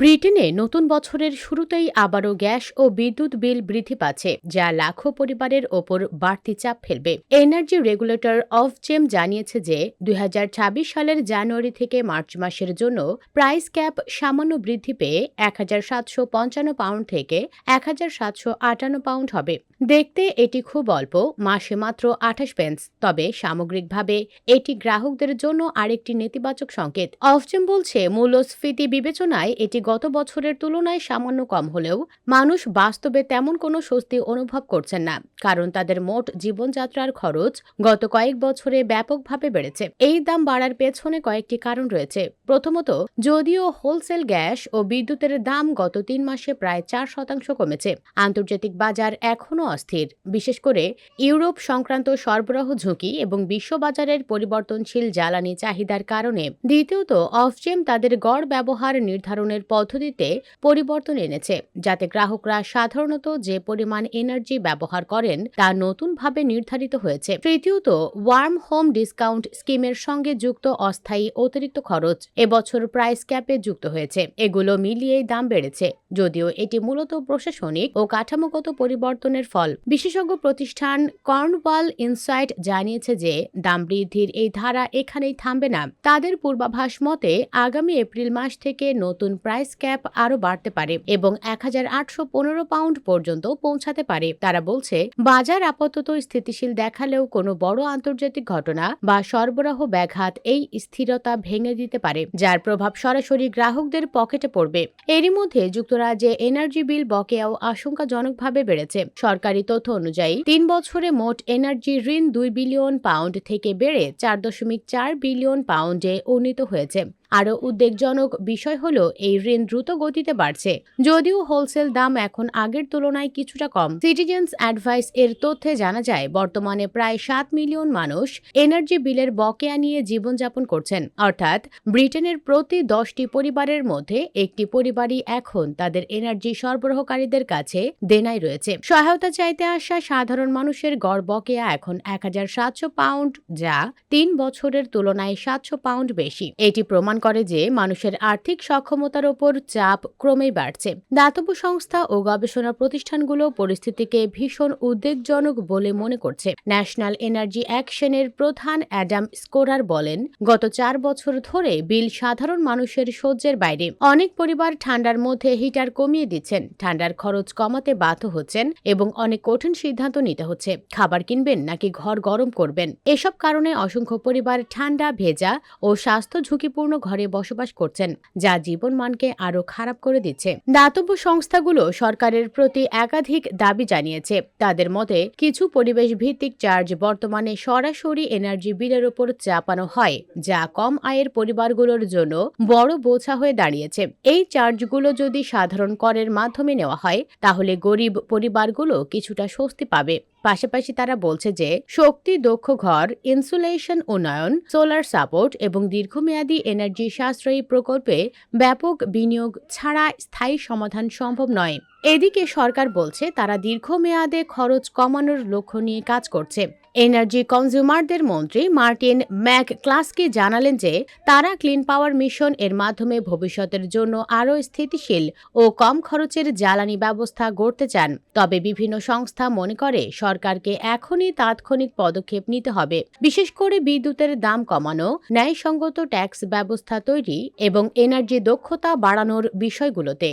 ব্রিটেনে নতুন বছরের শুরুতেই আবারও গ্যাস ও বিদ্যুৎ বিল বৃদ্ধি পাচ্ছে, যা লাখো পরিবারের ওপর বাড়তি চাপ ফেলবে। এনার্জি রেগুলেটর অফ জেম জানিয়েছে যে, দুই সালের জানুয়ারি থেকে মার্চ মাসের জন্য প্রাইস ক্যাপ সামান্য বৃদ্ধি পেয়ে এক হাজার সাতশো পঞ্চান্ন পাউন্ড থেকে এক হাজার সাতশো আটান্ন পাউন্ড হবে। দেখতে এটি খুব অল্প, মাসে মাত্র আঠাশ পেন্স তবে সামগ্রিকভাবে এটি গ্রাহকদের জন্য আরেকটি নেতিবাচক সংকেত। অফজেম বলছে, মূল্যস্ফীতি বিবেচনায় এটি গত বছরের তুলনায় সামান্য কম হলেও মানুষ বাস্তবে তেমন কোনো স্বস্তি অনুভব করছেন না, কারণ তাদের মোট জীবনযাত্রার খরচ গত কয়েক বছরে ব্যাপকভাবে বেড়েছে। এই দাম বাড়ার পেছনে কয়েকটি কারণ রয়েছে। প্রথমত, যদিও হোলসেল গ্যাস ও বিদ্যুতের দাম গত তিন মাসে প্রায় চার শতাংশ কমেছে, আন্তর্জাতিক বাজার এখনও অস্থির। বিশেষ করে ইউরোপ সংক্রান্ত সরবরাহ ঝুঁকি এবং বিশ্ববাজারের পরিবর্তনশীল জ্বালানি চাহিদার কারণে। দ্বিতীয়ত, অফজেম তাদের গড় ব্যবহার নির্ধারণের পদ্ধতিতে পরিবর্তন এনেছে, যাতে গ্রাহকরা সাধারণত যে পরিমাণ এনার্জি ব্যবহার করেন তা নতুনভাবে নির্ধারিত হয়েছে। তৃতীয়ত ওয়ার্ম হোম ডিসকাউন্ট স্কিমের সঙ্গে যুক্ত অস্থায়ী অতিরিক্ত খরচ এবছর প্রাইস ক্যাপে যুক্ত হয়েছে। এগুলো মিলিয়েই দাম বেড়েছে, যদিও এটি মূলত প্রশাসনিক ও কাঠামোগত পরিবর্তনের ফল। বিশেষজ্ঞ প্রতিষ্ঠান কর্নওয়াল ইনসাইট জানিয়েছে যে, দাম বৃদ্ধির এই ধারা এখানেই থামবে না। তাদের পূর্বাভাস মতে, আগামী এপ্রিল মাস থেকে নতুন প্রাইস ক্যাপ আরও বাড়তে পারে এবং এক হাজার আটশো পনেরো পাউন্ড পর্যন্ত পৌঁছাতে পারে। তারা বলছে, বাজার আপাতত স্থিতিশীল দেখালেও কোনো বড় আন্তর্জাতিক ঘটনা বা সরবরাহ ব্যাঘাত এই স্থিরতা ভেঙে দিতে পারে, যার প্রভাব সরাসরি গ্রাহকদের পকেটে পড়বে। এরই মধ্যে যুক্তরাজ্যে এনার্জি বিল বকেয়াও আশঙ্কাজনকভাবে বেড়েছে। সরকারি তথ্য অনুযায়ী, তিন বছরে মোট এনার্জি ঋণ দুই বিলিয়ন পাউন্ড থেকে বেড়ে চার দশমিক চার বিলিয়ন পাউন্ডে উন্নীত হয়েছে। আরও উদ্বেগজনক বিষয় হল, এই ঋণ দ্রুত গতিতে বাড়ছে। যদিও হোলসেল দাম এখন আগের তুলনায় কিছুটা কম। সিটিজেন্স অ্যাডভাইস এর তথ্যে জানা যায়, বর্তমানে প্রায় সাত মিলিয়ন মানুষ এনার্জি বিলের বকেয়া নিয়ে জীবনযাপন করছেন। অর্থাৎ, ব্রিটেনের প্রতি দশটি পরিবারের মধ্যে একটি পরিবারই এখন তাদের এনার্জি সরবরাহকারীদের কাছে দেনায় রয়েছে। সহায়তা চাইতে আসা সাধারণ মানুষের গড় বকেয়া এখন এক হাজার সাতশো পাউন্ড, যা তিন বছরের তুলনায় সাতশো পাউন্ড বেশি। এটি প্রমাণ করে যে মানুষের আর্থিক সক্ষমতার ওপর চাপ ক্রমেই বাড়ছে। দাতব্য সংস্থা ও গবেষণা প্রতিষ্ঠানগুলো পরিস্থিতিকে ভীষণ উদ্বেগজনক বলে মনে করছে। ন্যাশনাল এনার্জি অ্যাকশনের প্রধান অ্যাডাম স্কোরার বলেন, গত চার বছর ধরে বিল সাধারণ মানুষের সহ্যের বাইরে। অনেক পরিবার ঠান্ডার মধ্যে হিটার কমিয়ে দিচ্ছেন, ঠান্ডার খরচ কমাতে বাধ্য হচ্ছেন এবং অনেক কঠিন সিদ্ধান্ত নিতে হচ্ছে। খাবার কিনবেন নাকি ঘর গরম করবেন? এসব কারণে অসংখ্য পরিবার ঠান্ডা, ভেজা ও স্বাস্থ্য ঝুঁকিপূর্ণ ঘরে বসবাস করছেন, যা জীবনমানকে আরও খারাপ করে দিচ্ছে। দাতব্য সংস্থাগুলো সরকারের প্রতি একাধিক দাবি জানিয়েছে। তাদের মতে, কিছু পরিবেশ ভিত্তিক চার্জ বর্তমানে সরাসরি এনার্জি বিলের উপর চাপানো হয়, যা কম আয়ের পরিবারগুলোর জন্য বড় বোঝা হয়ে দাঁড়িয়েছে। এই চার্জগুলো যদি সাধারণ করের মাধ্যমে নেওয়া হয়, তাহলে গরিব পরিবারগুলো কিছুটা স্বস্তি পাবে। পাশাপাশি তারা বলছে যে, শক্তি, দক্ষ ঘর, ইনসুলেশন উন্নয়ন, সোলার সাপোর্ট এবং দীর্ঘমেয়াদী এনার্জি সাশ্রয়ী প্রকল্পে ব্যাপক বিনিয়োগ ছাড়া স্থায়ী সমাধান সম্ভব নয়। এদিকে সরকার বলছে, তারা দীর্ঘমেয়াদে খরচ কমানোর লক্ষ্য নিয়ে কাজ করছে। এনার্জি কনজিউমারদের মন্ত্রী মার্টিন ম্যাক ক্লাসকে জানালেন যে তারা ক্লিন পাওয়ার মিশন এর মাধ্যমে ভবিষ্যতের জন্য আরও স্থিতিশীল ও কম খরচের জ্বালানি ব্যবস্থা গড়তে চান। তবে বিভিন্ন সংস্থা মনে করে সরকারকে এখনই তাৎক্ষণিক পদক্ষেপ নিতে হবে। বিশেষ করে বিদ্যুতের দাম কমানো, ন্যায়সঙ্গত ট্যাক্স ব্যবস্থা তৈরি এবং এনার্জি দক্ষতা বাড়ানোর বিষয়গুলোতে।